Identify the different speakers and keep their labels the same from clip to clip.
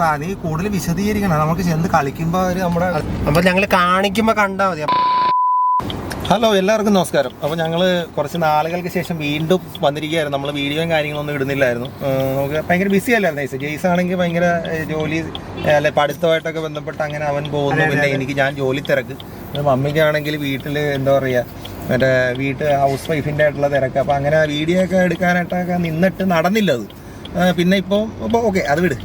Speaker 1: ഇപ്പൊ നീ കൂടുതൽ വിശദീകരിക്കണം. നമുക്ക് ചെന്ന് കളിക്കുമ്പോ അവർ നമ്മുടെ
Speaker 2: അപ്പൊ ഞങ്ങൾ കാണിക്കുമ്പോ കണ്ടാ മതി.
Speaker 1: ഹലോ എല്ലാവർക്കും നമസ്കാരം. അപ്പോൾ ഞങ്ങൾ കുറച്ച് നാളുകൾക്ക് ശേഷം വീണ്ടും വന്നിരിക്കുകയായിരുന്നു. നമ്മൾ വീഡിയോയും കാര്യങ്ങളൊന്നും ഇടുന്നില്ലായിരുന്നു. നമുക്ക് ഭയങ്കര ബിസി അല്ലായിരുന്നു? ജെയ്സ് ജെയ്സ് ആണെങ്കിൽ ഭയങ്കര ജോലി അല്ലെ പഠിത്തമായിട്ടൊക്കെ ബന്ധപ്പെട്ട് അങ്ങനെ അവൻ പോകുന്നു. പിന്നെ എനിക്ക് ഞാൻ ജോലി തിരക്ക്. മമ്മിക്കാണെങ്കിൽ വീട്ടിൽ എന്താ പറയുക മറ്റേ വീട്ട് ഹൗസ് വൈഫിന്റെ ആയിട്ടുള്ള തിരക്ക്. അപ്പോൾ അങ്ങനെ വീഡിയോ ഒക്കെ എടുക്കാനായിട്ടൊക്കെ നിന്നിട്ട് നടന്നില്ല അത്. പിന്നെ ഇപ്പോൾ ഇപ്പോൾ ഓക്കെ അത് വിട്.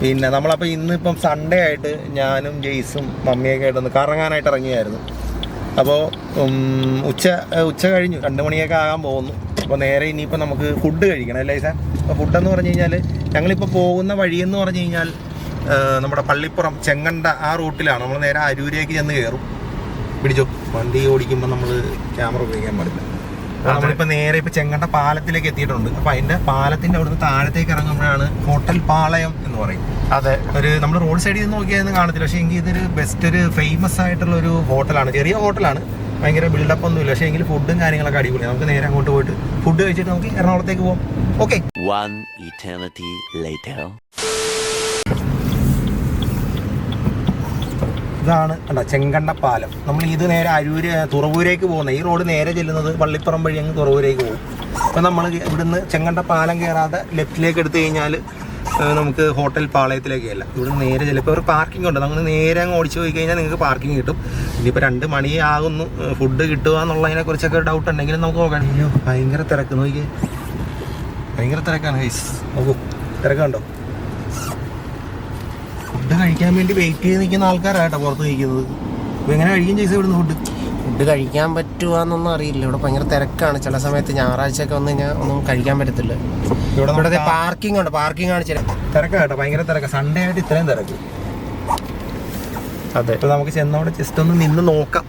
Speaker 1: പിന്നെ നമ്മളപ്പോൾ ഇന്നിപ്പം സൺഡേ ആയിട്ട് ഞാനും ജെയ്സും മമ്മിയൊക്കെ ആയിട്ട് ഒന്ന് കറങ്ങാനായിട്ട് ഇറങ്ങിയായിരുന്നു. അപ്പോൾ ഉച്ച ഉച്ച കഴിഞ്ഞു. രണ്ട് മണിയൊക്കെ ആകാൻ പോകുന്നു. അപ്പോൾ നേരെ ഇനിയിപ്പോൾ നമുക്ക് ഫുഡ് കഴിക്കണം അല്ലേ സാർ അപ്പോൾ ഫുഡെന്ന് പറഞ്ഞു കഴിഞ്ഞാൽ ഞങ്ങളിപ്പോൾ പോകുന്ന വഴിയെന്ന് പറഞ്ഞു കഴിഞ്ഞാൽ നമ്മുടെ പള്ളിപ്പുറം ചെങ്ങണ്ട ആ റൂട്ടിലാണ്. നമ്മൾ നേരെ അരൂരേക്ക് ചെന്ന് കയറും പിടിച്ചോ? വണ്ടി ഓടിക്കുമ്പോൾ നമ്മൾ ക്യാമറ ഉപയോഗിക്കാൻ പാടില്ല. അപ്പോൾ നമ്മളിപ്പോൾ നേരെ ഇപ്പൊ ചെങ്ങണ്ട പാലത്തിലേക്ക് എത്തിയിട്ടുണ്ട്. അപ്പൊ അതിന്റെ പാലത്തിന്റെ അവിടുന്ന് താഴത്തേക്ക് ഇറങ്ങുമ്പോഴാണ് ഹോട്ടൽ പാളയം എന്ന് പറയും.
Speaker 2: അതെ.
Speaker 1: ഒരു നമ്മൾ റോഡ് സൈഡിൽ നിന്ന് നോക്കിയാൽ കാണത്തില്ല. പക്ഷേ എങ്കിൽ ഇതൊരു ബെസ്റ്റ് ഒരു ഫേമസ് ആയിട്ടുള്ള ഒരു ഹോട്ടലാണ്. ചെറിയ ഹോട്ടലാണ്. ഭയങ്കര ബിൽഡപ്പ് ഒന്നും ഇല്ല. പക്ഷേ എങ്കിൽ ഫുഡും കാര്യങ്ങളൊക്കെ അടിപൊളിയാണ് നമുക്ക് നേരെ അങ്ങോട്ട് പോയിട്ട് ഫുഡ് കഴിച്ചിട്ട് നമുക്ക് എറണാകുളത്തേക്ക് പോകാം ഓക്കെ ഇതാണ് കണ്ടോ ചെങ്കണ്ട പാലം നമ്മൾ ഇത് നേരെ അരൂര് തുറവൂരേക്ക് പോകുന്നത് ഈ റോഡ് നേരെ ചെല്ലുന്നത് പള്ളിപ്പുറം വഴി അങ്ങ് തുറവൂരേക്ക് പോകും. അപ്പം നമ്മൾ ഇവിടുന്ന് ചെങ്കണ്ട പാലം കയറാതെ ലെഫ്റ്റിലേക്ക് എടുത്തു കഴിഞ്ഞാൽ നമുക്ക് ഹോട്ടൽ പാളയത്തിലേക്ക് അല്ല ഇവിടുന്ന് നേരെ ചിലപ്പോൾ ഒരു പാർക്കിംഗ് ഉണ്ട്. നമ്മൾ നേരെ അങ്ങ് ഓടിച്ചു പോയി കഴിഞ്ഞാൽ നിങ്ങൾക്ക് പാർക്കിംഗ് കിട്ടും. ഇനിയിപ്പോൾ രണ്ട് മണിയാകുന്നു ഫുഡ് കിട്ടുക എന്നുള്ളതിനെ കുറിച്ചൊക്കെ ഡൗട്ട് ഉണ്ടെങ്കിലും നമുക്ക് നോക്കാം. അയ്യോ ഭയങ്കര തിരക്ക്. നോക്കിയേ. ഭയങ്കര തിരക്കാണ് ഹൈസ് നോക്കൂ. തിരക്കുണ്ടോ ഫുഡ് കഴിക്കാൻ വേണ്ടി വെയിറ്റ് ചെയ്ത് നിൽക്കുന്ന ആൾക്കാരാട്ടോ പുറത്ത് നിൽക്കുന്നത് അപ്പോൾ എങ്ങനെ കഴിക്കും ചേച്ചി ഇവിടുന്ന് ഫുഡ്
Speaker 2: ഫുഡ് കഴിക്കാൻ പറ്റുവാന്നൊന്നും അറിയില്ല. ഇവിടെ ഭയങ്കര തിരക്കാണ്. ചില സമയത്ത് ഞായറാഴ്ച ഒക്കെ വന്നു കഴിഞ്ഞാൽ ഒന്നും കഴിക്കാൻ പറ്റത്തില്ല.
Speaker 1: ഇവിടെ
Speaker 2: ഇവിടെ പാർക്കിംഗ് ഉണ്ട്. പാർക്കിംഗ് ആണ് ചില
Speaker 1: തിരക്കാട്ടോ ഭയങ്കര തിരക്ക്. സൺഡേ ആയിട്ട് ഇത്രയും തിരക്ക്.
Speaker 2: അതെ.
Speaker 1: ഇപ്പൊ നമുക്ക് ചെന്നവിടെ ജസ്റ്റ് ഒന്ന് നിന്ന് നോക്കാം.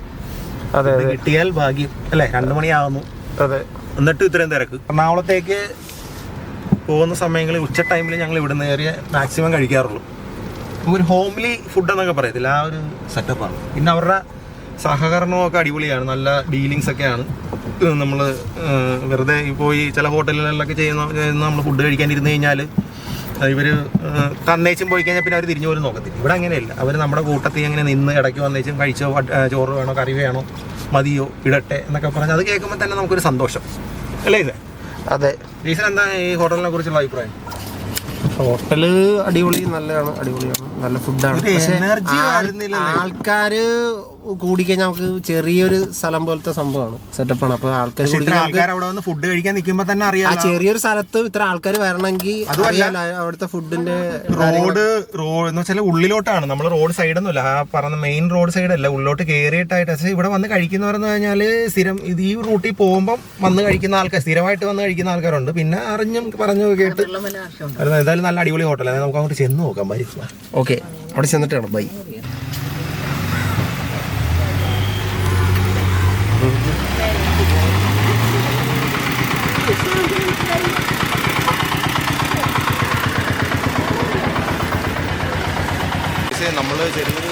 Speaker 2: അതെ
Speaker 1: കിട്ടിയാൽ ഭാഗ്യം. അല്ലേ? രണ്ട് മണിയാവുന്നു.
Speaker 2: അതെ.
Speaker 1: എന്നിട്ട് ഇത്രയും തിരക്ക്. എറണാകുളത്തേക്ക് പോകുന്ന സമയങ്ങളിൽ ഉച്ച ടൈമിൽ ഞങ്ങൾ ഇവിടുന്ന് കയറിയ മാക്സിമം കഴിക്കാറുള്ളൂ. ഒരു ഹോംലി ഫുഡ് എന്നൊക്കെ പറയത്തില്ല. ആ ഒരു സെറ്റപ്പാണ് പിന്നെ അവരുടെ സഹകരണമൊക്കെ അടിപൊളിയാണ്. നല്ല ഡീലിങ്സ് ഒക്കെയാണ്. നമ്മൾ വെറുതെ പോയി ചില ഹോട്ടലുകളിലൊക്കെ ചെയ്യുന്ന നമ്മൾ ഫുഡ് കഴിക്കാൻ ഇരുന്ന് കഴിഞ്ഞാൽ ഇവർ തന്നേച്ചും പോയി കഴിഞ്ഞാൽ പിന്നെ അവർ തിരിഞ്ഞു പോലും നോക്കത്തില്ല. ഇവിടെ അങ്ങനെയല്ല. അവർ നമ്മുടെ കൂട്ടത്തിൽ അങ്ങനെ നിന്ന് ഇടയ്ക്ക് വന്നേച്ചും കഴിച്ചോ ചോറ് വേണോ കറി വേണോ മതിയോ ഇടട്ടെ എന്നൊക്കെ പറഞ്ഞ് അത് കേൾക്കുമ്പോൾ തന്നെ നമുക്കൊരു സന്തോഷം. അല്ലേ ഇത്?
Speaker 2: അതെ.
Speaker 1: ജീസൻ എന്താ ഈ ഹോട്ടലിനെ കുറിച്ചുള്ള അഭിപ്രായം?
Speaker 2: ഹോട്ടൽ അടിപൊളി നല്ലതാണ് അടിപൊളിയാണ് നല്ല ഫുഡാണ് ആൾക്കാര് കൂടിക്കഴിഞ്ഞാൽ നമുക്ക് ചെറിയൊരു സ്ഥലം പോലത്തെ സംഭവമാണ്. ആണ്. അപ്പൊ ആൾക്കാർ
Speaker 1: ആൾക്കാർ അവിടെ വന്ന് ഫുഡ് കഴിക്കാൻ നിൽക്കുമ്പോൾ തന്നെ
Speaker 2: ആ ചെറിയൊരു സ്ഥലത്ത് ഇത്ര ആൾക്കാർ വരണമെങ്കിൽ. അറിയാലോ അവിടുത്തെ ഫുഡിന്റെ
Speaker 1: റോഡ് റോഡ് എന്ന് വെച്ചാൽ ഉള്ളിലോട്ടാണ്. നമ്മൾ റോഡ് സൈഡ് സൈഡൊന്നുമില്ല. ആ പറഞ്ഞ മെയിൻ റോഡ് സൈഡ് അല്ല ഉള്ളിലോട്ട് കയറിയിട്ടായിട്ട് പക്ഷേ ഇവിടെ വന്ന് കഴിക്കുന്നവരെന്ന് പറഞ്ഞാൽ സ്ഥിരം ഇത് ഈ റൂട്ടിൽ പോകുമ്പം വന്ന് കഴിക്കുന്ന ആൾക്കാർ സ്ഥിരമായിട്ട് വന്ന് കഴിക്കുന്ന ആൾക്കാരുണ്ട്. പിന്നെ അറിഞ്ഞും പറഞ്ഞു കേട്ട് എന്തായാലും നല്ല അടിപൊളി ഹോട്ടലാണ് നമുക്ക് അങ്ങോട്ട് ചെന്ന് നോക്കാം. ബൈ
Speaker 2: ഓക്കെ അവിടെ ചെന്നിട്ടാണ്. ബൈ
Speaker 1: നമ്മൾ ചെറിയൊരു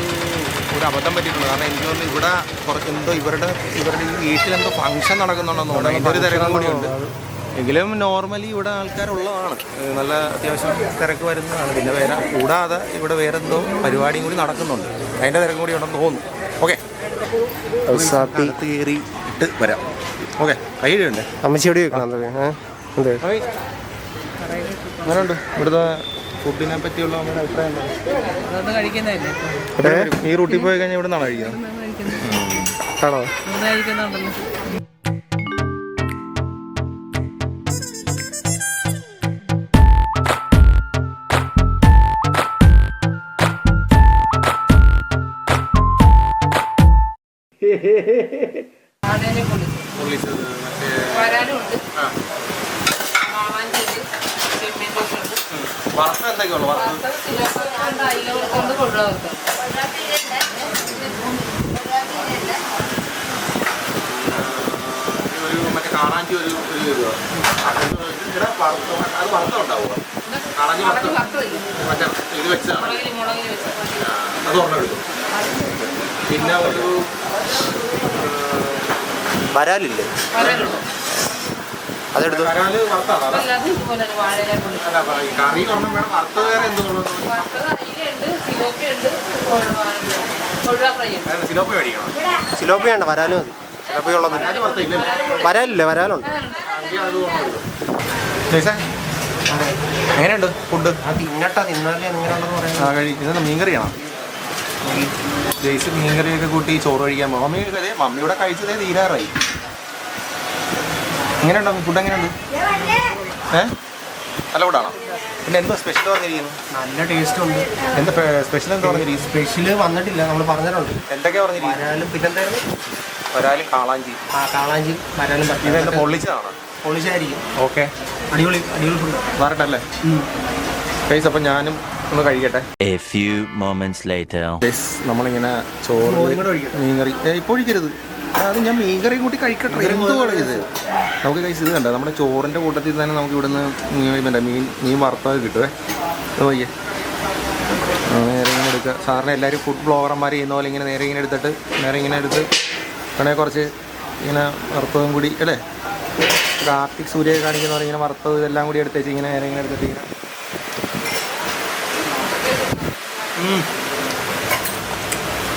Speaker 1: ഒരു അബദ്ധം പറ്റിയിട്ടുണ്ട്. കാരണം എനിക്ക് തോന്നുന്നു ഇവിടെ കുറച്ച് എന്തോ ഇവരുടെ ഇവരുടെ ഈ വീട്ടിലെന്തോ ഫംഗ്ഷൻ നടക്കുന്നുണ്ടെന്ന് തോന്നുന്നു. ഒരു തിരക്കും കൂടിയുണ്ട്. എങ്കിലും നോർമലി ഇവിടെ ആൾക്കാരുള്ളതാണ്. നല്ല അത്യാവശ്യം തിരക്ക് വരുന്നതാണ്. പിന്നെ വേറെ കൂടാതെ ഇവിടെ വേറെ എന്തോ പരിപാടിയും കൂടി നടക്കുന്നുണ്ട്. അതിന്റെ തിരക്കും കൂടി ഉണ്ടെന്ന് തോന്നുന്നു. ഓക്കെ കയറി ഇട്ട് വരാം. ഓക്കെ കൈ ഇടണ്ടേ
Speaker 2: അമ്മച്ചി എവിടെ വെക്കണം എന്താ?
Speaker 1: അങ്ങനെയുണ്ട്. ഇവിടുത്തെ ഫുഡിനെ പറ്റിയുള്ള നമ്മുടെ അഭിപ്രായം എന്താണ്?
Speaker 3: അതൊന്ന് കഴിക്കുന്നതല്ലേ
Speaker 1: ഈ റൂട്ടിൽ പോയി കഴിഞ്ഞാൽ ഇവിടെ നിന്നാണ് കഴിക്കുന്നത്.
Speaker 2: ആണോ?
Speaker 3: ഒന്ന് കഴിക്കുന്നുണ്ടല്ലോ. ആടേനെ പൊള്ളിച്ചു വരാനും
Speaker 1: വറുത്ത എന്തൊക്കെയുള്ളു വറുത്ത ഒരു മറ്റേ കാണാഞ്ചി ഒരു ഒരു ഇതുവാ. അത് ഇവിടെ വറുത്ത അത് വറുത്ത ഉണ്ടാവുക കാണാഞ്ചി വറുത്ത? മറ്റേ ഇത് വെച്ചതാണ്? അത് ഉറങ്ങെടുക്കും പിന്നെ ഒരു വരാലില്ലേ?
Speaker 2: അതെടുത്തു.
Speaker 1: സിലോപ്പി
Speaker 2: വേണ്ട വരാലും മതി. സിലോപ്പി ഉള്ളത്
Speaker 1: വരാൽ വറുത്തില്ലല്ലേ?
Speaker 2: വരാലില്ലേ വരാലുണ്ട്
Speaker 1: എങ്ങനെയുണ്ട് ഫുഡ്?
Speaker 2: ആ തിന്നട്ട. തിന്നാലേ എങ്ങനെയുണ്ടെന്ന്
Speaker 1: മീൻകറിയാണോ ജയ്സ് മീൻകറിയൊക്കെ കൂട്ടി ചോറ് കഴിക്കാൻ പോകും മമ്മി മമ്മിയുടെ കഴിച്ചതേ തീരാറായി. എങ്ങനെയുണ്ടോ? ഫുഡ് എങ്ങനെയുണ്ട്? ഏ? നല്ല ഫുഡാണോ പിന്നെ എന്തോ സ്പെഷ്യൽ പറഞ്ഞിരിക്കുന്നു.
Speaker 2: നല്ല ടേസ്റ്റ് ഉണ്ട്.
Speaker 1: എന്താ സ്പെഷ്യൽ എന്താ പറഞ്ഞിരിക്കുന്നു?
Speaker 2: സ്പെഷ്യൽ വന്നിട്ടില്ല. നമ്മൾ പറഞ്ഞിട്ടുണ്ട്.
Speaker 1: എന്തൊക്കെയാ പറഞ്ഞിരിക്കുന്നു
Speaker 2: പിന്നെ പിന്നെന്തായിരുന്നു?
Speaker 1: ഒരാളും കാളാഞ്ചി.
Speaker 2: ആ കാളാഞ്ചി വരാലും
Speaker 1: ഇതെന്താ പൊള്ളിച്ചതാണോ?
Speaker 2: പൊളിച്ചായിരിക്കും
Speaker 1: ഓക്കെ.
Speaker 2: അടിപൊളി അടിപൊളി ഫുഡ്
Speaker 1: മാറട്ടല്ലേ? ഗൈസ് അപ്പം ഞാനും ഒന്ന് കഴിക്കട്ടെ.
Speaker 4: എ ഫ്യൂ ലേറ്റർ
Speaker 1: ഗൈസ് നമ്മളിങ്ങനെ ചോറ് മീൻ കറി ഇപ്പോൾ ഒഴിക്കരുത്. അത് ഞാൻ മീൻകറി കൂട്ടി കഴിക്കട്ടെ. എന്തുവാണ് ഇത്? നമുക്ക് കഴിച്ച് ഇത് കണ്ട? നമ്മുടെ ചോറിന്റെ കൂട്ടത്തിൽ തന്നെ നമുക്ക് ഇവിടുന്ന് മീൻ മീൻ മീൻ വറുത്തത് കിട്ടുവേ. അത് വയ്യേ നേരെ ഇങ്ങനെ എടുക്കുക സാറിന് എല്ലാവരും ഫുഡ് ബ്ലോഗർമാർ ചെയ്യുന്ന പോലെ ഇങ്ങനെ നേരെ ഇങ്ങനെ എടുത്തിട്ട് നേരെ ഇങ്ങനെ എടുത്ത് വേണമെങ്കിൽ കുറച്ച് ഇങ്ങനെ വറുത്തതും കൂടി അല്ലേ? കാർത്തിക് സൂര്യ കാണിക്കുന്ന പോലെ ഇങ്ങനെ വറുത്തത് ഇതെല്ലാം കൂടി എടുത്തേച്ച് ഇങ്ങനെ നേരെ ഇങ്ങനെ എടുത്തിട്ട് ഇങ്ങനെ.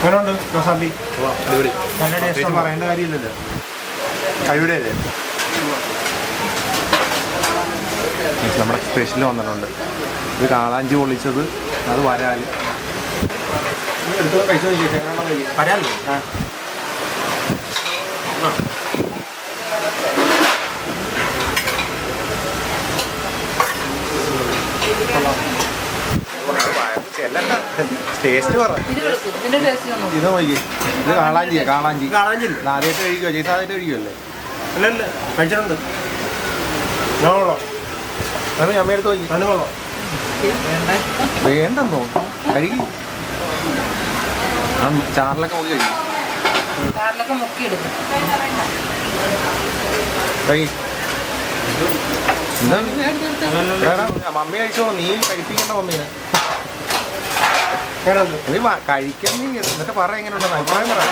Speaker 2: എങ്ങനെയുണ്ട് റോസാമ്പി?
Speaker 1: അടിപൊളി.
Speaker 2: നല്ല ടേസ്റ്റ്
Speaker 1: പറയേണ്ട കാര്യമില്ലല്ലോ. കഴിയുടെ അല്ലേ നമ്മുടെ സ്പെഷ്യൽ വന്നിട്ടുണ്ട്. ഇത് കാളാഞ്ചി പൊള്ളിച്ചത്. അത് വരാൽ എടുത്ത് കഴിച്ചു നോക്കിയാൽ ടേസ്റ്റ് പറ.
Speaker 3: ഇത്
Speaker 1: ഇത് നോക്കി. ഇത് കാളാഞ്ചിയാ കാളാഞ്ചി
Speaker 2: കാളാഞ്ചില്ല
Speaker 1: ഇത് ആദ്യമായിട്ട് കഴിക്കുമോ ചേച്ചി ആദ്യമായിട്ട് കഴിക്കുമല്ലേ
Speaker 2: അല്ല അല്ല കഴിച്ചിട്ടുണ്ട്
Speaker 1: അത് അമ്മ എടുത്ത് നോക്കി.
Speaker 2: കൊള്ളാം
Speaker 1: വേണ്ടെന്നോ? കഴുകി. ആ ചാറിലൊക്കെ മുക്കി കഴിക്കും
Speaker 3: കാറിലൊക്കെ മുക്കി എടുക്കും.
Speaker 1: കഴി എന്താ? വേണം മമ്മി കഴിച്ചോളൂ. നീ കഴിപ്പിക്കണ്ട മമ്മീനെ. നീ കഴിക്കാൻ നീ എന്നിട്ട് പറ എങ്ങനെയുണ്ടെന്ന് അഭിപ്രായം പറ.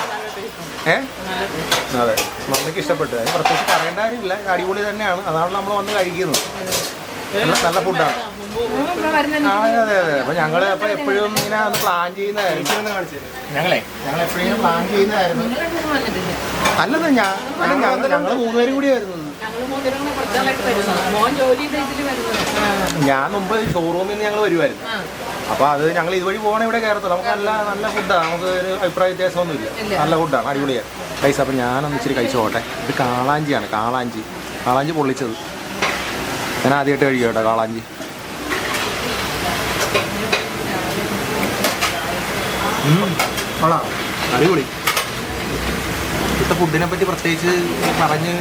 Speaker 1: ഏ? അതെ. മമ്മിക്ക് ഇഷ്ടപ്പെട്ടു. അതിന് പ്രത്യേകിച്ച് പറയേണ്ട കാര്യമില്ല. അടിപൊളി തന്നെയാണ്. അതാണല്ലോ നമ്മൾ വന്ന് കഴിക്കുന്നത്. നല്ല ഫുഡാണ് അതെ അതെ അതെ. അപ്പൊ ഞങ്ങൾ അപ്പൊ എപ്പോഴും ഇങ്ങനെ ഒന്ന് പ്ലാൻ ചെയ്യുന്നതായിരുന്നു. ഞങ്ങളെ ഞങ്ങൾ എപ്പോഴും പ്ലാൻ ചെയ്യുന്നതായിരുന്നു. അല്ലെന്ന് ഞാൻ ഞങ്ങൾ ഞങ്ങൾ മൂന്നുപേരും കൂടി
Speaker 3: വരുന്നത്
Speaker 1: ഞാൻ മുമ്പ് ഷോറൂമിൽ നിന്ന് ഞങ്ങൾ വരുമായിരുന്നു
Speaker 3: ആ
Speaker 1: അപ്പൊ അത് ഞങ്ങൾ ഇതുവഴി പോകണ ഇവിടെ കയറത്തുള്ളൂ. നമുക്ക് നല്ല നല്ല ഫുഡാണ് നമുക്ക് ഒരു അഭിപ്രായ വ്യത്യാസമൊന്നുമില്ല.
Speaker 3: ഇല്ല.
Speaker 1: നല്ല ഫുഡാണ് അടിപൊളിയാണ് പൈസ അപ്പം ഞാനൊന്ന് ഇച്ചിരി കഴിച്ചു പോട്ടെ ഇത് കാളാഞ്ചിയാണ് കാളാഞ്ചി. കാളാഞ്ചി പൊള്ളിച്ചത്. ഞാൻ ആദ്യമായിട്ട് കഴിക്കും കേട്ടോ കാളാഞ്ചി അടിപൊളി. ഇവിടുത്തെ ഫുഡിനെ പറ്റി പ്രത്യേകിച്ച് പറഞ്ഞ്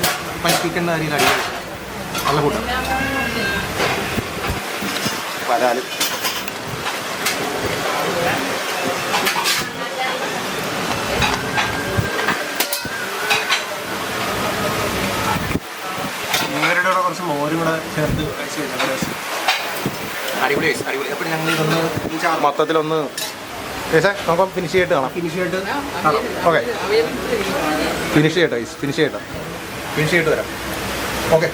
Speaker 1: പഠിപ്പിക്കേണ്ട കാര്യമില്ല. അടിപൊളി. നല്ല ഫുഡാണ് വരാലും.
Speaker 2: കുറച്ച് മോരും കൂടെ ചേർത്ത് കഴിച്ച്
Speaker 1: അടിപൊളി ഐസ്, അടിപൊളി. അപ്പോൾ ഞങ്ങൾ ഇതൊന്ന് മൊത്തത്തിലൊന്ന് നമുക്ക് ഫിനിഷ് ചെയ്തിട്ട് കാണാം.
Speaker 2: ഫിനിഷ് ചെയ്തിട്ട്
Speaker 1: ഓക്കെ ഫിനിഷ് ചെയ്യട്ടെ ഐസ് ഫിനിഷ് ചെയ്യട്ടെ. ഫിനിഷ് ചെയ്തിട്ട് വരാം. ഓക്കെ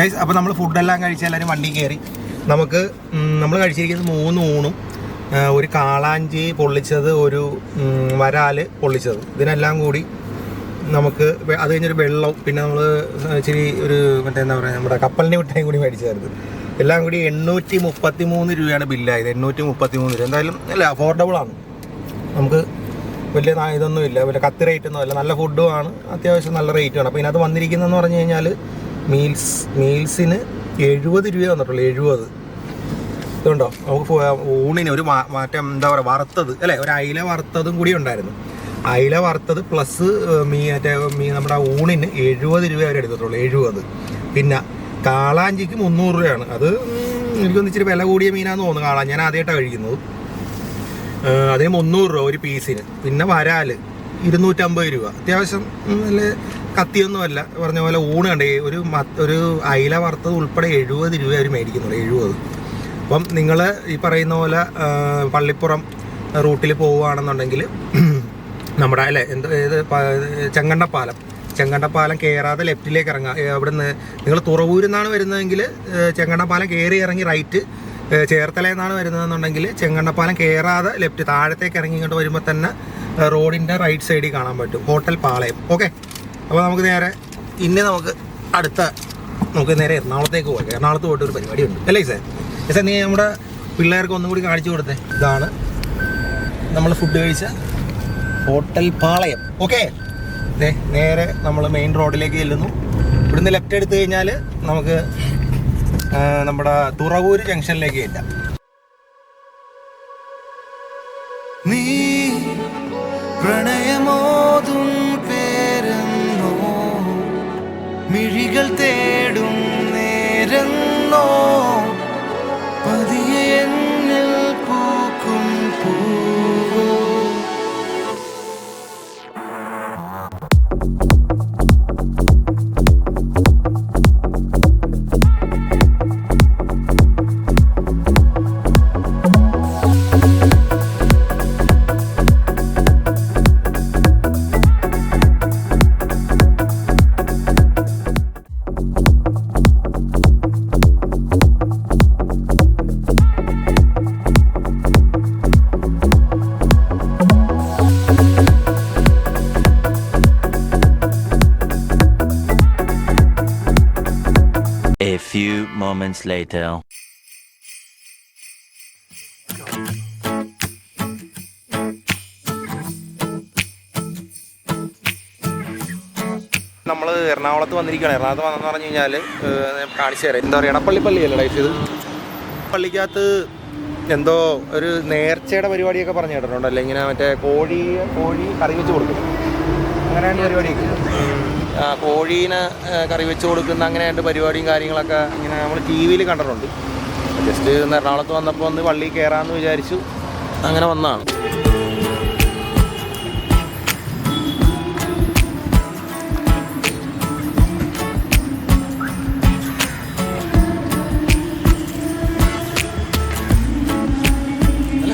Speaker 1: ഗൈസ് അപ്പോൾ നമ്മൾ ഫുഡെല്ലാം കഴിച്ച് എല്ലാവരും വണ്ടി കയറി. നമുക്ക് നമ്മൾ കഴിച്ചിരിക്കുന്നത് മൂന്ന് ഊണും ഒരു കാളാഞ്ചി പൊള്ളിച്ചത് ഒരു വരാൽ വരാൽ പൊള്ളിച്ചത്. ഇതിനെല്ലാം കൂടി നമുക്ക് അത് കഴിഞ്ഞൊരു വെള്ളം പിന്നെ നമ്മൾ ഇച്ചിരി ഒരു മറ്റേ എന്താ പറയുക നമ്മുടെ കപ്പലിന്റെ മിഠായും കൂടി മേടിച്ചായിരുന്നു. എല്ലാം കൂടി എണ്ണൂറ്റി മുപ്പത്തി മൂന്ന് രൂപയാണ് ബില്ലായത്. എണ്ണൂറ്റി മുപ്പത്തി മൂന്ന് രൂപ. എന്തായാലും അല്ല അഫോർഡബിൾ ആണ്. നമുക്ക് വലിയ ഇതൊന്നും ഇല്ല. വലിയ കത്തി റേറ്റ് ഒന്നും അല്ല. നല്ല ഫുഡും ആണ്. അത്യാവശ്യം നല്ല റേറ്റുമാണ് അപ്പോൾ ഇതിനകത്ത് വന്നിരിക്കുന്നതെന്ന് പറഞ്ഞു കഴിഞ്ഞാൽ മീൽസ് മീൽസിന് എഴുപത് രൂപ വന്നിട്ടുള്ളൂ എഴുപത്. ഇതുണ്ടോ? നമുക്ക് ഊണിന് ഒരു മാറ്റം എന്താ പറയുക വറുത്തത്. അല്ലേ? ഒരു അയില വറുത്തതും കൂടി ഉണ്ടായിരുന്നു. അയില വറുത്തത് പ്ലസ് മീ മറ്റേ മീ നമ്മുടെ ഊണിന് എഴുപത് രൂപ അവർ എടുത്തിട്ടുള്ളൂ എഴുപത്. പിന്നെ കാളാഞ്ചിക്ക് മുന്നൂറ് രൂപയാണ്. അത് എനിക്കൊന്ന് ഇച്ചിരി വില കൂടിയ മീനാന്ന് തോന്നുന്നു കാളാ ഞാൻ ആദ്യമായിട്ടാണ് കഴിക്കുന്നത്. അതേ അതിന് മുന്നൂറ് രൂപ ഒരു പീസിന്. പിന്നെ വരാൽ ഇരുന്നൂറ്റമ്പത് രൂപ. അത്യാവശ്യം നല്ല കത്തിയൊന്നുമല്ല. പറഞ്ഞ പോലെ ഊണ് കണ്ടേ ഒരു ഒരു അയില വറുത്തത് ഉൾപ്പെടെ എഴുപത് രൂപ അവർ മേടിക്കുന്നുള്ളൂ എഴുപത്. അപ്പം നിങ്ങൾ ഈ പറയുന്ന പോലെ പള്ളിപ്പുറം റൂട്ടിൽ പോവുകയാണെന്നുണ്ടെങ്കിൽ നമ്മുടെ അല്ലേ? എന്ത് ഏത് പാലം ചെങ്കണ്ടപ്പാലം. ചെങ്കണ്ടപ്പാലം കയറാതെ ലെഫ്റ്റിലേക്ക് ഇറങ്ങാം അവിടെ അവിടുന്ന്. നിങ്ങൾ തുറവൂരിൽ നിന്നാണ് വരുന്നതെങ്കിൽ ചെങ്കണ്ടപ്പാലം കയറി ഇറങ്ങി റൈറ്റ് ചേർത്തല നിന്നാണ് വരുന്നതെന്നുണ്ടെങ്കിൽ ചെങ്കണ്ടപ്പാലം കയറാതെ ലെഫ്റ്റ് താഴത്തേക്ക് ഇറങ്ങി ഇങ്ങോട്ട് വരുമ്പോൾ തന്നെ റോഡിന്റെ റൈറ്റ് സൈഡിൽ കാണാൻ പറ്റും. ഹോട്ടൽ പാളയം. ഓക്കെ? അപ്പോൾ നമുക്ക് നേരെ ഇനി നമുക്ക് അടുത്ത നമുക്ക് നേരെ എറണാകുളത്തേക്ക് പോകാം എറണാകുളത്ത് പോയിട്ട് ഒരു പരിപാടി ഉണ്ട് അല്ലേ സാർ സാർ നീ നമ്മുടെ പിള്ളേർക്ക് ഒന്നും കൂടി കാണിച്ചു കൊടുത്തേ. ഇതാണ് നമ്മൾ ഫുഡ് കഴിച്ച ഹോട്ടൽ പാളയം. ഓക്കെ. നേരെ നമ്മൾ മെയിൻ റോഡിലേക്ക് ചെല്ലുന്നു. ഇവിടുന്ന് ലെഫ്റ്റ് എടുത്തു കഴിഞ്ഞാൽ നമുക്ക് നമ്മുടെ തുറവൂര് ജംഗ്ഷനിലേക്ക് ചെല്ലാം.
Speaker 5: നീ പ്രണയമോതും പേരെന്നോ മിഴികൾ തേടും
Speaker 4: moments later.
Speaker 1: നമ്മൾ എറണാകുളത്ത് വന്നിരിക്കുകയാണ്. എറണാകുളത്ത് വന്നെന്ന് പറഞ്ഞു കഴിഞ്ഞാൽ കാണിച്ചു തരാം. എന്താ പറയുക എടപ്പള്ളി പള്ളിയല്ലേ ലൈഫ് ഇത്? പള്ളിക്കകത്ത് എന്തോ ഒരു നേർച്ചയുടെ പരിപാടിയൊക്കെ പറഞ്ഞു കേട്ടിട്ടുണ്ടല്ലോ ഇങ്ങനെ മറ്റേ കോഴി കോഴി കറി വെച്ച് കൊടുക്കും. അങ്ങനെയാണ് പരിപാടിയൊക്കെ. കോഴീനെ കറി വെച്ച് കൊടുക്കുന്ന അങ്ങനെയായിട്ട് പരിപാടിയും കാര്യങ്ങളൊക്കെ ഇങ്ങനെ നമ്മൾ ടി വിയിൽ കണ്ടിട്ടുണ്ട്. ജസ്റ്റ് ഇന്ന് എറണാകുളത്ത് വന്നപ്പോൾ ഒന്ന് പള്ളി കയറാമെന്ന് വിചാരിച്ചു. അങ്ങനെ വന്നതാണ്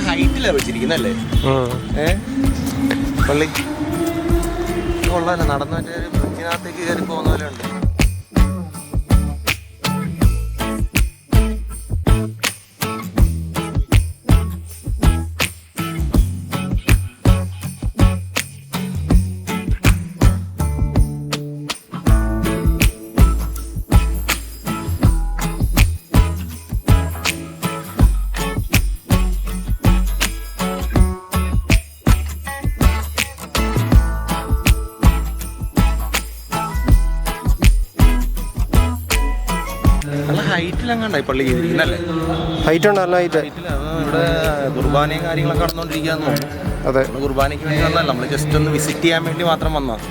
Speaker 1: ഹൈറ്റിലാണ് വെച്ചിരിക്കുന്നല്ലേ ഏ? പള്ളി. ഇത് നടന്നു മറ്റേ ഒരു ബ്രിഡ്ജിനകത്തേക്ക് കയറി പോകുന്ന പോലെ ഉണ്ട് പള്ളി ഇരിക്കുന്നല്ലേ?
Speaker 2: ഹൈറ്റ്. ഉണ്ട് നല്ല ഹൈറ്റ്
Speaker 1: ഇവിടെ കുർബാനയും കാര്യങ്ങളൊക്കെ നടന്നുകൊണ്ടിരിക്കുകയെന്ന് തോന്നുന്നു.
Speaker 2: അതെ.
Speaker 1: കുർബാനയ്ക്ക് വേണ്ടി വന്നല്ല നമ്മൾ ജസ്റ്റ് ഒന്ന് വിസിറ്റ് ചെയ്യാൻ വേണ്ടി മാത്രം വന്നതാണ്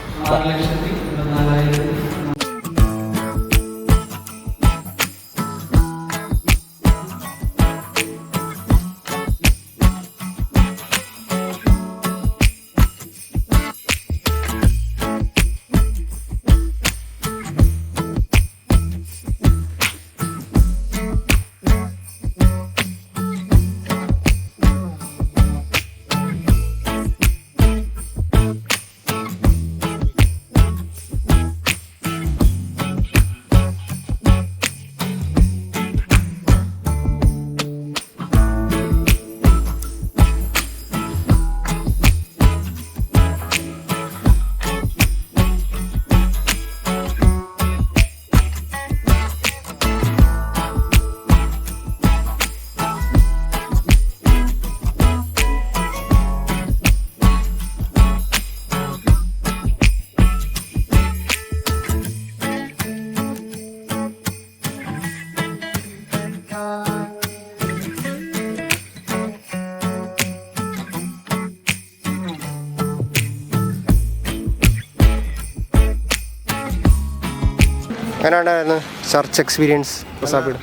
Speaker 2: ഉണ്ടായിരുന്നു ചർച്ച് എക്സ്പീരിയൻസ് പ്രസാബിയുടെ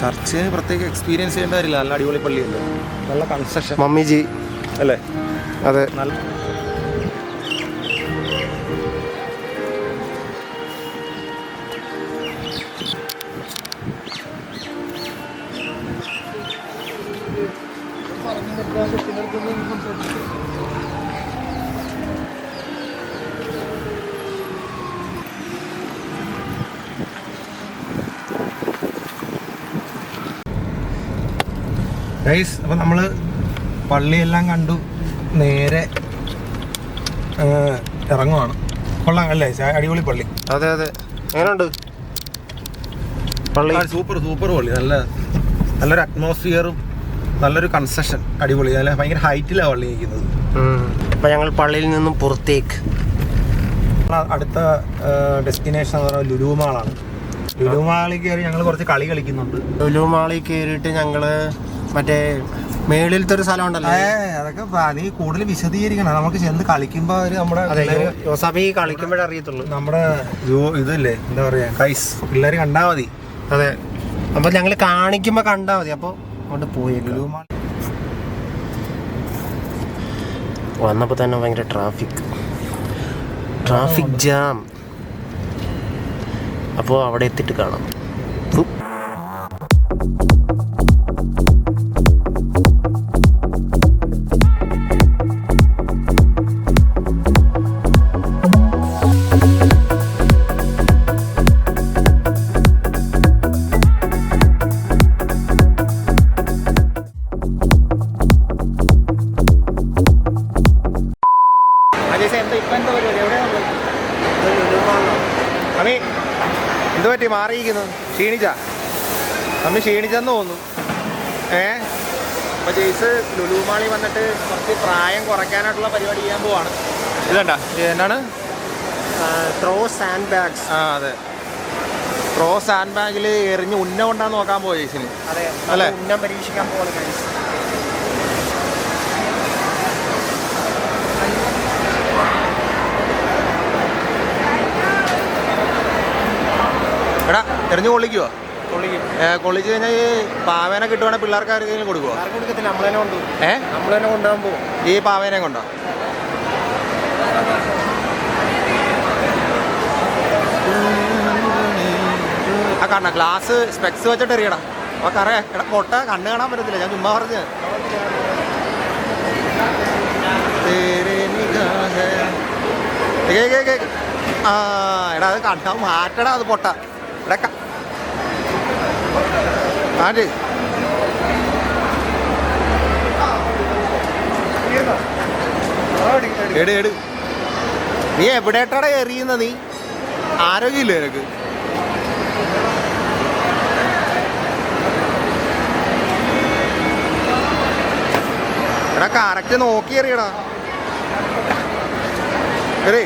Speaker 1: ചർച്ച് പ്രത്യേക എക്സ്പീരിയൻസ് ചെയ്യേണ്ട കാര്യമില്ല. നല്ല അടിപൊളി പള്ളിയല്ലേ നല്ല കൺസ്ട്രക്ഷൻ
Speaker 2: മമ്മിജി.
Speaker 1: അല്ലേ?
Speaker 2: അതെ.
Speaker 1: നല്ല ഗൈസ് അപ്പോൾ നമ്മൾ പള്ളിയെല്ലാം കണ്ടു. നേരെ ഇറങ്ങുവാണ്. കൊള്ളാം അല്ലേ? അടിപൊളി പള്ളി.
Speaker 2: അതെ അതെ. എങ്ങനെയുണ്ട്? പള്ളി?
Speaker 1: സൂപ്പർ സൂപ്പർ പള്ളി. നല്ല നല്ലൊരു അറ്റ്മോസ്ഫിയറും നല്ലൊരു കൺസെഷൻ അടിപൊളി. നല്ല ഭയങ്കര ഹൈറ്റിലാണ് പള്ളി നിൽക്കുന്നത്.
Speaker 2: അപ്പം ഞങ്ങൾ പള്ളിയിൽ നിന്നും പുറത്തേക്ക്.
Speaker 1: അടുത്ത ഡെസ്റ്റിനേഷൻ എന്ന് പറയുന്നത് ലുലുമാളാണ് മാളാണ്. ലുലു മാളിൽ കയറി ഞങ്ങൾ കുറച്ച് കളി കളിക്കുന്നുണ്ട്.
Speaker 2: ലുലുമാളിൽ കയറിയിട്ട് ഞങ്ങൾ മറ്റേ മേളിലത്തെ ഒരു സ്ഥലം ഉണ്ടല്ലോ
Speaker 1: അതൊക്കെ നീ കൂടുതൽ വിശദീകരിക്കണം. നമുക്ക് ചെന്ന് കളിക്കുമ്പോ അവർ നമ്മുടെ
Speaker 2: യോസാബി കളിക്കുമ്പോഴേ അറിയത്തുള്ളൂ.
Speaker 1: നമ്മുടെ ഇതല്ലേ എന്താ പറയാ കൈസ് പിള്ളേര് കണ്ടാ മതി.
Speaker 2: അതെ. അപ്പൊ ഞങ്ങൾ കാണിക്കുമ്പോ കണ്ടാ മതി. അപ്പൊ അങ്ങോട്ട് പോയി വന്നപ്പോ തന്നെ ഭയങ്കര ട്രാഫിക് ട്രാഫിക് ജാം അപ്പോൾ അവിടെ എത്തിയിട്ട് കാണാം.
Speaker 1: മാറിയിരിക്കുന്നു ക്ഷീണിച്ച? നമ്മൾ ക്ഷീണിച്ചെന്ന് തോന്നുന്നു. ഏ? അപ്പൊ ജെയ്സ് ലുലുമാളി വന്നിട്ട് കുറച്ച് പ്രായം കുറയ്ക്കാനായിട്ടുള്ള പരിപാടി ചെയ്യാൻ പോവാണ്. ഇതണ്ട എന്താണ്
Speaker 2: ത്രോ സാൻഡ് ബാഗ്സ്
Speaker 1: ആ അതെ. ത്രോ സാൻഡ് ബാഗിൽ എറിഞ്ഞ് ഉന്നം കൊണ്ടാന്ന് നോക്കാൻ പോവാ ജെയ്സിന്.
Speaker 2: അതെ
Speaker 1: അല്ലേ?
Speaker 2: ഉന്നം പരീക്ഷിക്കാൻ പോകുന്ന guys.
Speaker 1: എടാ എറിഞ്ഞ് കൊള്ളിക്കുവോ? കൊള്ളിച്ച് കഴിഞ്ഞാൽ ഈ പാവേനെ കിട്ടുവാണെങ്കിൽ പിള്ളേർക്ക് ആർക്കെങ്കിലും കൊടുക്കുവോ? ഏ? ഈ പാവേനെ കൊണ്ടോ? ആ കണ്ണ ഗ്ലാസ് സ്പെക്സ് വെച്ചിട്ട് എറിയടാ അപ്പൊ കറേ എടാ പൊട്ട കണ്ണ് കാണാൻ പറ്റത്തില്ല. ഞാൻ ചുമ്മാ പറഞ്ഞു. ആ എടാ അത് കണ്ടാ മാറ്റടാ അത് പൊട്ട. എടാ ആര്? എട് എട്. നീ എവിടെയായിട്ടാടാ എറിയുന്ന നീ? ആരോഗ്യമില്ലേ നിനക്ക്? എടാ കറക്റ്റ് നോക്കി എറിയടാ. എറി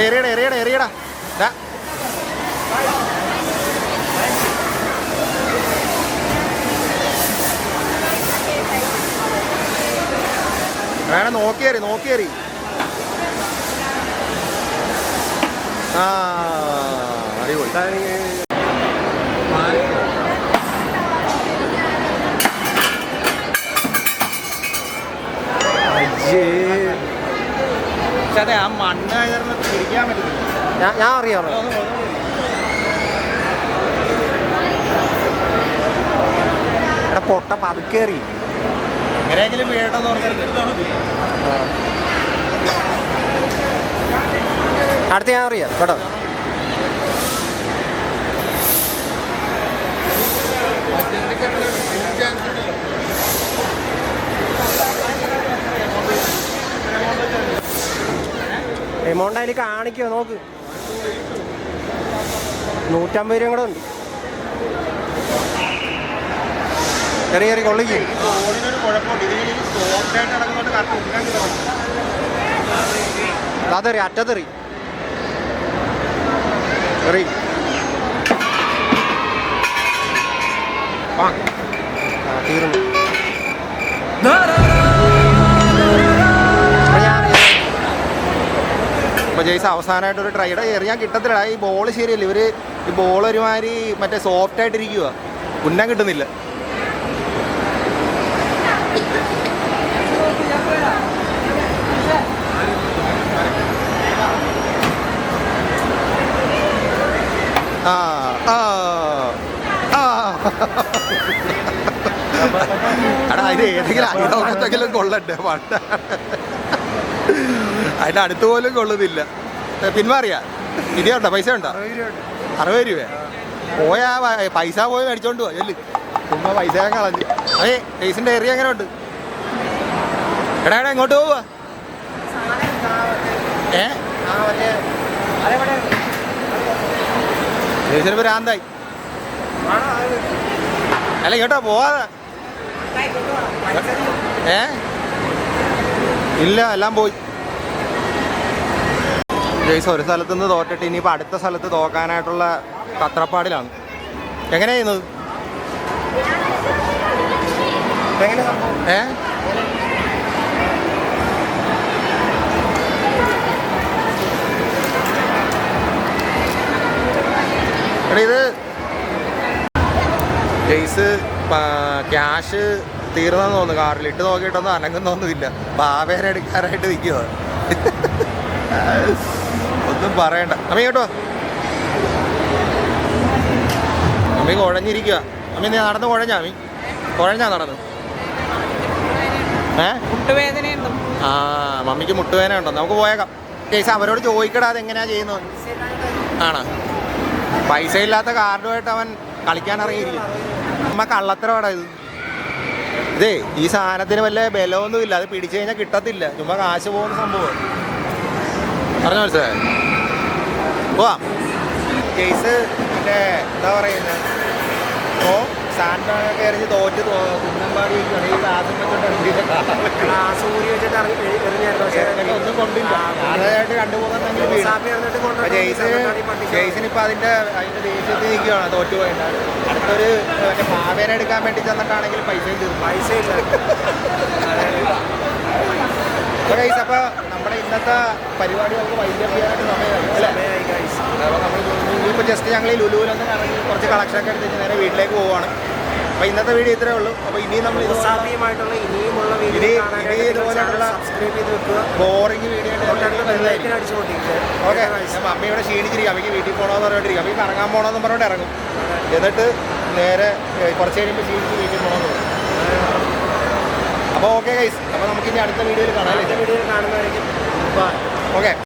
Speaker 1: എടാ, എറിയടാ എറിയടാ എറിയടാ വേണം നോക്കിയേറി നോക്കിയേറി ആ അടിപൊളി. പക്ഷെ അതെ ആ മണ്ണ് ആയതുകൊണ്ട് പിടിക്കാൻ പറ്റുന്നില്ല
Speaker 2: ഞാൻ ഞാൻ അറിയാമോ എടാ പൊട്ട പതുക്കേറി
Speaker 1: എങ്ങനെയെങ്കിലും വീഴട്ടെന്ന് പറഞ്ഞിട്ട്
Speaker 2: അടുത്ത ഞാൻ അറിയാം. കേട്ടോ. എമൗണ്ട് അതിൽ കാണിക്കോ നോക്ക്. നൂറ്റമ്പത് രൂപ കൂടെ ഉണ്ട്. ചെറിയ ചെറിയ കൊള്ളിക്ക്. അതെറി അറ്റത്തെറി. എറി
Speaker 1: ആ
Speaker 2: ആ, തീർന്നു.
Speaker 1: ജയ്സ് അവസാനമായിട്ട് ഒരു ട്രൈഡ് എറിയാൻ കിട്ടത്തില്ല ഈ ബോൾ ശരിയല്ല? ഇവർ ഈ ബോൾ ഒരുമാതിരി മറ്റേ സോഫ്റ്റ് ആയിട്ടിരിക്കുക ഉന്നം കിട്ടുന്നില്ല. ആ ആ ആ. എടാ അതിന് ഏതെങ്കിലും അയലോകത്തെങ്കിലും കൊള്ളണ്ടേ പണ്ട. അതിന്റെ അടുത്ത് പോലും കൊള്ളുന്നില്ല. പിന്മാറിയാ ഇനിയുണ്ടോ പൈസ ഉണ്ടോ? അറുപത് രൂപ പോയാ പൈസ പോയി മേടിച്ചോണ്ട് പോവാ ചെല്ല് ചുമ്മാ പൈസ ഞാൻ കളഞ്ഞു. അതെ പൈസന്റെ ഏറിയ എങ്ങനെ ഉണ്ട് എടാ എടാ എങ്ങോട്ട് പോവാ ഏ? ജയ്സിന് ഭ്രാന്തായി. അല്ല കേട്ടോ പോവാതെ. ഏ? ഇല്ല എല്ലാം പോയി. ജയ്സ് ഒരു സ്ഥലത്ത് നിന്ന് തോറ്റിട്ട് ഇനിയിപ്പോൾ അടുത്ത സ്ഥലത്ത് തോക്കാനായിട്ടുള്ള തത്രപ്പാടിലാണ്. എങ്ങനെയാ ചെയ്യുന്നത് ഏ? ഇത് ജെയ്സ് ക്യാഷ് തീർന്നെന്ന് തോന്നുന്നു. കാറിൽ ഇട്ട് നോക്കിയിട്ടൊന്നും അനങ്ങുന്നൊന്നുമില്ല ബാവേനെ എടുക്കാനായിട്ട് നിൽക്കുക ഒന്നും പറയണ്ട. അമ്മ കേട്ടോ. അമ്മ കുഴഞ്ഞിരിക്കുക അമ്മ നീ നടന്ന് കുഴഞ്ഞാ അമ്മ? കുഴഞ്ഞാ നടന്ന്. ഏ? ആ മമ്മിക്ക് മുട്ടുവേദന ഉണ്ടോ? നമുക്ക് പോയേക്കാം. ചേച്ചി അവരോട് ചോദിക്കടാ അതെങ്ങനെയാ ചെയ്യുന്നത് ആണോ? പൈസ ഇല്ലാത്ത കാർഡുമായിട്ട് അവൻ കളിക്കാൻ ഇറങ്ങിയിരിക്കും അമ്മ കള്ളത്തരവാടാ ഇത്. ഇതേ ഈ സാധനത്തിന് വല്ല ബലമൊന്നും ഇല്ല അത് പിടിച്ചു കഴിഞ്ഞാൽ കിട്ടത്തില്ല. ചുമ്മാ കാശ് പോകുന്ന സംഭവം. പറഞ്ഞു മനസ്സിലായി? പോവാം. കേസ് മറ്റേ എന്താ പറയുന്നത് ഓ സാൻഡോണൊക്കെ എറിഞ്ഞ് തോറ്റ് കുന്നമ്പാടി ഇരിക്കുകയാണ്. ഈ ആ ഇറങ്ങിയിട്ട്
Speaker 2: ഗ്ലാസ് ഊരി വെച്ചിട്ട് ഇറങ്ങി എറിഞ്ഞായിരുന്നു പക്ഷേ
Speaker 1: ഒന്നും കൊണ്ടില്ല. ജെയ്സ് ജെയ്സിന് ഇപ്പം അതിന്റെ അതിന്റെ ദേഷ്യത്തിൽ നിൽക്കുകയാണ് തോറ്റു പോയിട്ട് അടുത്തൊരു മറ്റേ പാവേന എടുക്കാൻ വേണ്ടി ചെന്നിട്ടാണെങ്കിൽ പൈസയും തീർന്നു.
Speaker 2: പൈസ ഇല്ല
Speaker 1: അപ്പൊ ഗൈസ് അപ്പൊ നമ്മുടെ ഇന്നത്തെ പരിപാടി നമുക്ക് വൈകിട്ട് ചെയ്യാനായിട്ട് സമയമായി ഇനിയിപ്പോ ജസ്റ്റ് ഞങ്ങൾ ഈ ലുലുവിലൊന്ന് ഇറങ്ങി കുറച്ച് കളക്ഷൻ ഒക്കെ എടുത്തിട്ട് നേരെ വീട്ടിലേക്ക് പോവാണ് അപ്പൊ ഇന്നത്തെ വീഡിയോ ഇത്രേ ഉള്ളൂ. അപ്പൊ ഇനിയും നമ്മൾ ഇതുപോലെ
Speaker 2: സാപ്പിയുമായിട്ടുള്ള ഇനിയുമുള്ള
Speaker 1: ഇനി-
Speaker 2: വീഡിയോ
Speaker 1: ഇതുപോലെയുള്ള
Speaker 2: സബ്സ്ക്രൈബ് ചെയ്ത് വെക്കുക.
Speaker 1: Boring video okay. അപ്പം അമ്മ ഇവിടെ ക്ഷീണിച്ചിരിക്കും അമ്മയ്ക്ക് വീട്ടിൽ പോകണമെന്ന് പറഞ്ഞോണ്ടിരിക്കും അമ്മയ്ക്ക് കറങ്ങാൻ പോകണമെന്ന് പറഞ്ഞോണ്ട് ഇറങ്ങും. എന്നിട്ട് നേരെ കുറച്ച് കഴിയുമ്പോൾ ക്ഷീണിച്ച് വീട്ടിൽ പോകണമെന്ന് പറയും അപ്പോൾ ഓക്കെ ഗൈസ് അപ്പോൾ നമുക്ക് ഇനി അടുത്ത വീഡിയോയിൽ കാണാം അടുത്ത
Speaker 2: വീഡിയോ കാണുന്നതായിരിക്കും.
Speaker 1: ഓക്കെ